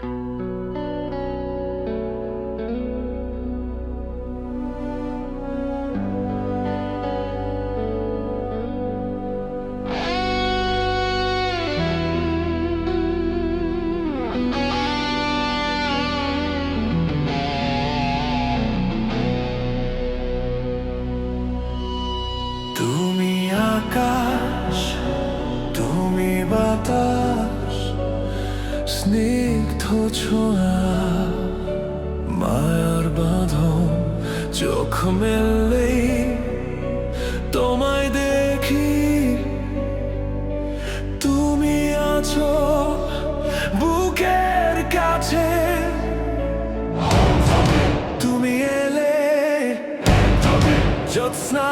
তুমি স্নিগ্ধ ছোঁয়া, মায়ার বাঁধন, চোখ মেললেই তোমায় দেখি। তুমি আছো বুকের কাছে। তুমি এলে জ্যোৎস্না